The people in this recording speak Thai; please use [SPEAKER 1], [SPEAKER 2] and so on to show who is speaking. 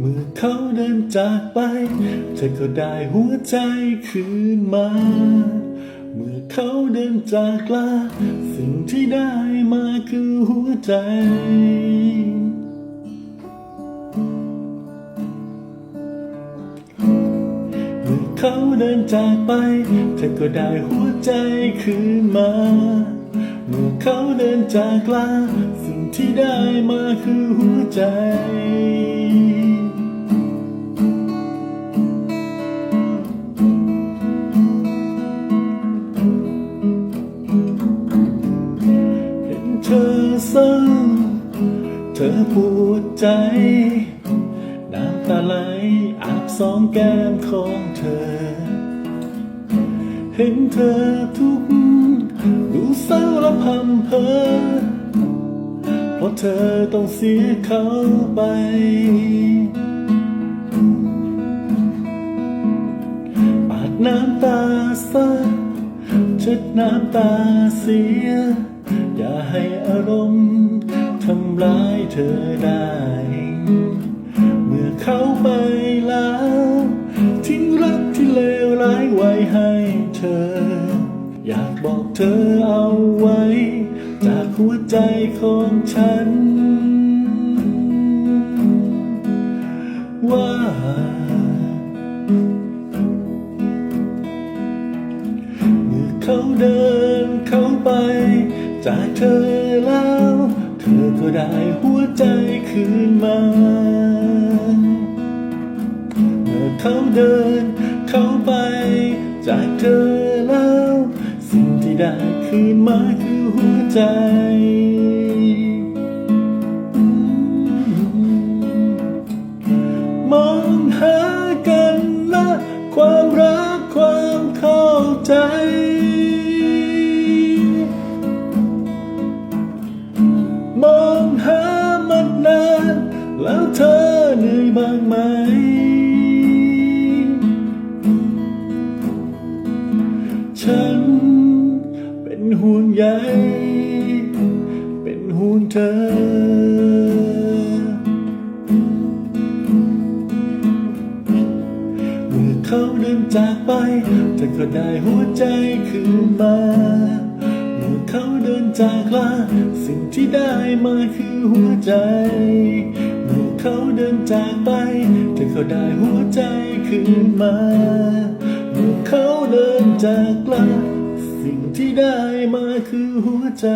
[SPEAKER 1] เมื่อเขาเดินจากไป เธอก็ได้หัวใจคืนมา เมื่อเขาเดินจากลา สิ่งที่ได้มาคือหัวใจ เมื่อเขาเดินจากไป เธอก็ได้หัวใจคืนมา เมื่อเขาเดินจากลา สิ่งที่ได้มาคือหัวใจ เศร้าเธอปวดใจ น้ำตาไหลอาบสองแก้มของเธอ เห็นเธอทุกข์ดูเศร้าและพำเพอเพราะเธอต้องเสียเขาไป ปาดน้ำตาซะเช็ดน้ำตาเสีย อย่าให้อารมณ์ทำร้ายเธอได้ เมื่อเขาไปแล้ว ทิ้งรักที่เลวร้ายไว้ให้เธอ อยากบอกเธอเอาไว้ จากหัวใจของฉัน ว่าเมื่อเขาเดินเข้าไป จากเธอแล้ว เธอก็ได้หัวใจคืนมาเมื่อเขาเดินเข้าไป จากเธอแล้ว สิ่งที่ได้คืนมาคือหัวใจมองหากันนะความรักความเข้าใจ เธอเหนื่อยบ้างไหม ฉันเป็นห่วงใยเป็นห่วงเธอ เมื่อเขาเดินจากไปเธอก็ได้หัวใจคืนมาเมื่อเขาเดินจากลาสิ่งที่ได้มาคือหัวใจ จากไปเธอก็ได้หัวใจคืนมาเมื่อเขาเดินจากลาสิ่งที่ได้มาคือหัวใจ